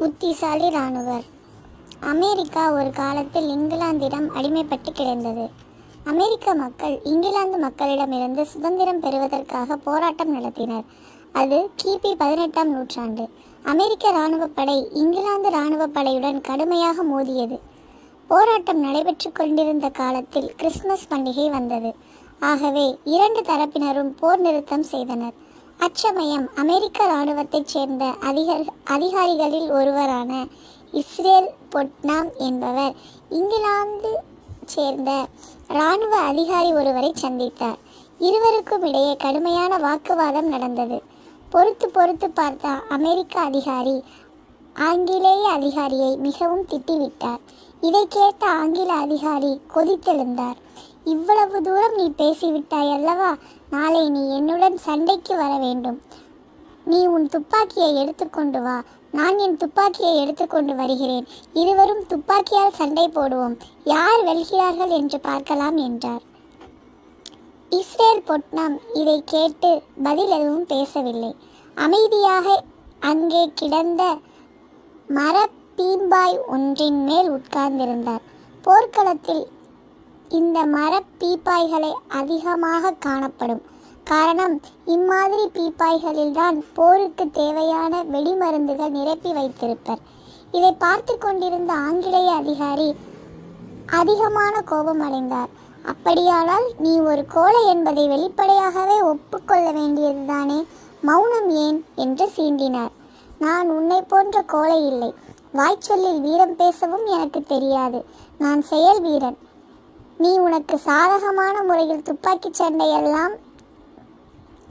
புத்திசாலி இராணுவர். அமெரிக்கா ஒரு காலத்தில் இங்கிலாந்திடம் அடிமைப்பட்டு கிடந்தது. அமெரிக்க மக்கள் இங்கிலாந்து மக்களிடமிருந்து சுதந்திரம் பெறுவதற்காக போராட்டம் நடத்தினர். அது கிபி பதினெட்டாம் நூற்றாண்டு. அமெரிக்க இராணுவ படை இங்கிலாந்து இராணுவ படையுடன் கடுமையாக மோதியது. போராட்டம் நடைபெற்று கொண்டிருந்த காலத்தில் கிறிஸ்துமஸ் பண்டிகை வந்தது. ஆகவே இரண்டு தரப்பினரும் போர் நிறுத்தம் செய்தனர். அச்சமயம் அமெரிக்க இராணுவத்தைச் சேர்ந்த அதிகாரி அதிகாரிகளில் ஒருவரான இஸ்ரேல் பொட்னாம் என்பவர் இங்கிலாந்து சேர்ந்த இராணுவ அதிகாரி ஒருவரை சந்தித்தார். இருவருக்கும் இடையே கடுமையான வாக்குவாதம் நடந்தது. பொறுத்து பொறுத்து பார்த்த அமெரிக்க அதிகாரி ஆங்கிலேய அதிகாரியை மிகவும் திட்டிவிட்டார். இதை கேட்ட ஆங்கில அதிகாரி கொதித்தெழுந்தார். இவ்வளவு தூரம் நீ பேசிவிட்டாய் அல்லவா நாளை நீ என்னுடன் சண்டைக்கு வர வேண்டும். நீ உன் துப்பாக்கியை எடுத்துக்கொண்டு வா. நான் என் துப்பாக்கியை எடுத்துக்கொண்டு வருகிறேன். இருவரும் துப்பாக்கியால் சண்டை போடுவோம். யார் வெல்கிறார்கள் என்று பார்க்கலாம் என்றார். இஸ்ரேல் பொட்னாம் இதை கேட்டு பதில் எதுவும் பேசவில்லை. அமைதியாக அங்கே கிடந்த மர பீம்பாய் ஒன்றின் மேல் உட்கார்ந்திருந்தார். போர்க்களத்தில் இந்த மர பீப்பாய்களை அதிகமாக காணப்படும். காரணம் இம்மாதிரி பீப்பாய்களில்தான் போருக்கு தேவையான வெடிமருந்துகள் நிரப்பி வைத்திருப்பர். இதை பார்த்து கொண்டிருந்த ஆங்கிலேய அதிகாரி அதிகமான கோபம் அடைந்தார். அப்படியானால் நீ ஒரு கோழை என்பதை வெளிப்படையாகவே ஒப்புக்கொள்ள வேண்டியதுதானே? மௌனம் ஏன்? என்று சீண்டினார். நான் உன்னை போன்ற கோழை இல்லை. வாய்ச்சொல்லில் வீரம் பேசவும் எனக்கு தெரியாது. நான் செயல் வீரன். நீ உனக்கு சாதகமான முறையில் துப்பாக்கிச் சண்டையெல்லாம்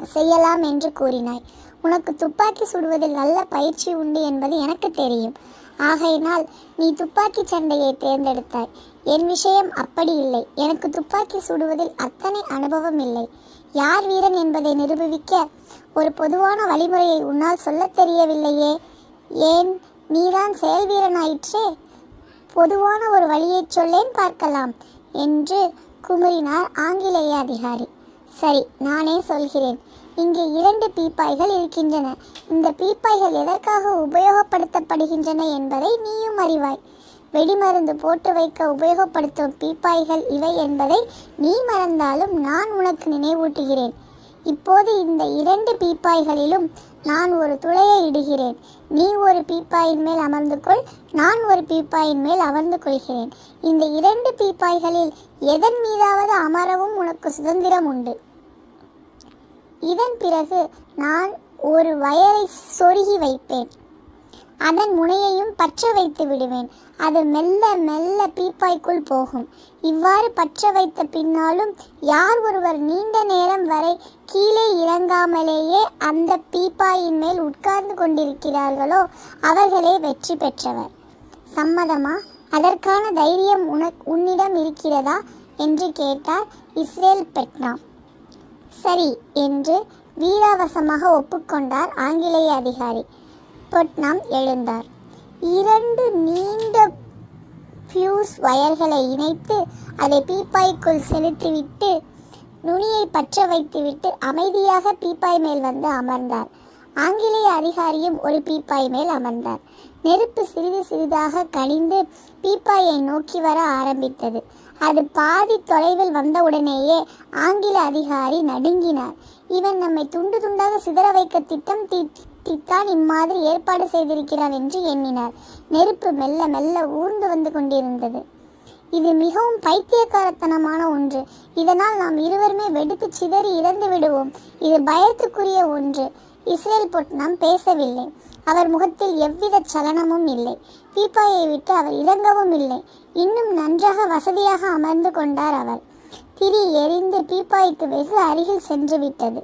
செய்யலாம் என்று கூறினாய். உனக்கு துப்பாக்கி சுடுவதில் நல்ல பயிற்சி உண்டு என்பது எனக்கு தெரியும். ஆகையினால் நீ துப்பாக்கி சண்டையை தேர்ந்தெடுத்தாய். என் விஷயம் அப்படி இல்லை. எனக்கு துப்பாக்கி சுடுவதில் அத்தனை அனுபவம் இல்லை. யார் வீரன் என்பதை நிரூபிக்க ஒரு பொதுவான வழிமுறையை உன்னால் சொல்லத் தெரியவில்லையே? ஏன்? நீதான் செயல் வீரனாயிற்றே? பொதுவான ஒரு வழியைச் சொல்லேன் பார்க்கலாம். என்று குமுறினார் ஆங்கிலேய அதிகாரி. சரி நானே சொல்கிறேன். இங்கே இரண்டு பீப்பாய்கள் இருக்கின்றன. இந்த பீப்பாய்கள் எதற்காக உபயோகப்படுத்தப்படுகின்றன என்பதை நீயும் அறிவாய். வெடிமருந்து போட்டு வைக்க உபயோகப்படுத்தும் பீப்பாய்கள் இவை என்பதை நீ மறந்தாலும் நான் உனக்கு நினைவூட்டுகிறேன். இப்போது இந்த இரண்டு பீப்பாய்களிலும் நான் ஒரு துளையை இடுகிறேன். நீ ஒரு பீப்பாயின் மேல் அமர்ந்து கொள் நான் ஒரு பீப்பாயின் மேல் அமர்ந்து கொள்கிறேன். இந்த இரண்டு பீப்பாய்களில் எதன் மீதாவது அமரவும் உனக்கு சுதந்திரம் உண்டு. இதன் பிறகு நான் ஒரு வயரை சொருகி வைப்பேன். அதன் முனையையும் பற்ற வைத்து விடுவேன். அது மெல்ல மெல்ல பீப்பாய்க்குள் போகும். இவ்வாறு பற்ற வைத்த பின்னாலும் யார் ஒருவர் நீண்ட நேரம் வரை கீழே இறங்காமலேயே அந்த பீப்பாயின் மேல் உட்கார்ந்து கொண்டிருக்கிறார்களோ அவர்களே வெற்றி பெற்றவர். சம்மதமா? அதற்கான தைரியம் உனக் உன்னிடம் இருக்கிறதா? என்று கேட்டார் இஸ்ரேல் பெட்னா. சரி என்று வீராவசமாக ஒப்புக்கொண்டார் ஆங்கிலேய அதிகாரி. பொட்னாம் எழுந்தார். இரண்டு நீண்ட ஃபியூஸ் வயர்களை இணைத்து அதை பீப்பாய்க்குள் செலுத்திவிட்டு நுனியை பற்ற வைத்துவிட்டு அமைதியாக பீப்பாய் மேல் வந்து அமர்ந்தார். ஆங்கிலேய அதிகாரியும் ஒரு பீப்பாய் மேல் அமர்ந்தார். நெருப்பு சிறிது சிறிதாக கனிந்து பீப்பாயை நோக்கி வர ஆரம்பித்தது. அது பாதி தொலைவில் வந்தவுடனேயே ஆங்கில அதிகாரி நடுங்கினார். இவன் நம்மை துண்டு துண்டாக சிதற வைக்க திட்டம் தீட்டித்தான் இம்மாதிரி ஏற்பாடு செய்திருக்கிறார் என்று எண்ணினார். நெருப்பு மெல்ல மெல்ல ஊர்ந்து வந்து கொண்டிருந்தது. இது மிகவும் பைத்தியக்காரத்தனமான ஒன்று. இதனால் நாம் இருவருமே வெடித்து சிதறி இறந்து விடுவோம். இது பயத்துக்குரிய ஒன்று. இஸ்ரேல் பொட்னாம் பேசவில்லை. அவர் முகத்தில் எவ்வித சலனமும் இல்லை. பீப்பாயை விட்டு அவர் இறங்கவும் இல்லை. இன்னும் நன்றாக வசதியாக அமர்ந்து கொண்டார் அவர். திரி எரிந்து பீப்பாய்க்கு வெகு அருகில் சென்று விட்டது.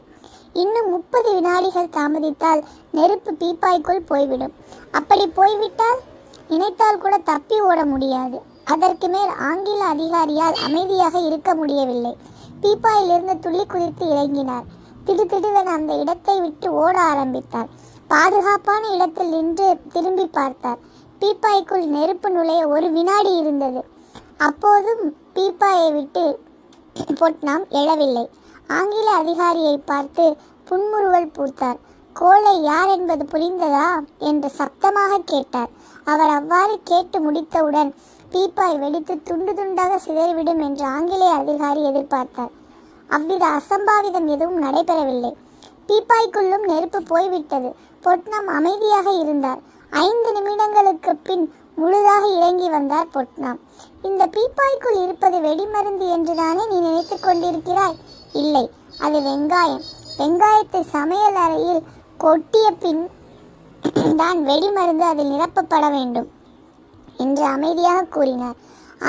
இன்னும் முப்பது வினாடிகள் தாமதித்தால் நெருப்பு பீப்பாய்க்குள் போய்விடும். அப்படி போய்விட்டால் நினைத்தால் கூட தப்பி ஓட முடியாது. அதற்கு மேல் ஆங்கில அதிகாரியால் அமைதியாக இருக்க முடியவில்லை. பீப்பாயிலிருந்து துள்ளி குதித்து இறங்கினார். திடுதிடுவென அந்த இடத்தை விட்டு ஓட ஆரம்பித்தார். பாதுகாப்பான இடத்தில் நின்று திரும்பி பார்த்தார். பீப்பாய்க்குள் நெருப்பு நுழைய ஒரு வினாடி இருந்தது. அப்போதும் பீப்பாயை விட்டு பொட்னாம் எழவில்லை. ஆங்கில அதிகாரியை பார்த்து புன்முறுவல் பூத்தார். கோழை யார் என்பது புரிந்ததா? என்று சப்தமாக கேட்டார். அவர் அவ்வாறு கேட்டு முடித்தவுடன் பீப்பாய் வெடித்து துண்டு துண்டாக சிதறிவிடும் என்று ஆங்கிலேய அதிகாரி எதிர்பார்த்தார். அவ்வித அசம்பாவிதம் எதுவும் நடைபெறவில்லை. பீப்பாய்க்குள்ளும் நெருப்பு போய்விட்டது. பொட்னம் அமைதியாக இருந்தார். ஐந்து நிமிடங்களுக்கு பின் முழுதாக இறங்கி வந்தார் பொட்னாம். இந்த பீப்பாய்க்குள் இருப்பது வெடிமருந்து என்றுதானே நீ நினைத்து கொண்டிருக்கிறாய். இல்லை. அது வெங்காயம். வெங்காயத்தை சமையல் அறையில் கொட்டிய பின் தான் வெடிமருந்து அதில் நிரப்பப்பட வேண்டும் என்று அமைதியாக கூறினார்.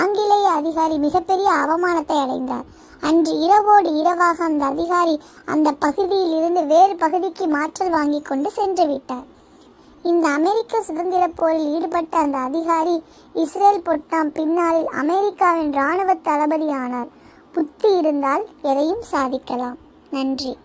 ஆங்கிலேய அதிகாரி மிகப்பெரிய அவமானத்தை அடைந்தார். அன்று இரவோடு இரவாக அந்த அதிகாரி அந்த பகுதியில் இருந்து வேறு பகுதிக்கு மாற்றல் வாங்கி கொண்டு சென்று விட்டார். இந்த அமெரிக்க சுதந்திர போரில் ஈடுபட்ட அந்த அதிகாரி இஸ்ரேல் பொட்டாம் பின்னாளில் அமெரிக்காவின் இராணுவ தளபதி ஆனார் புத்தி இருந்தால் எதையும் சாதிக்கலாம். நன்றி.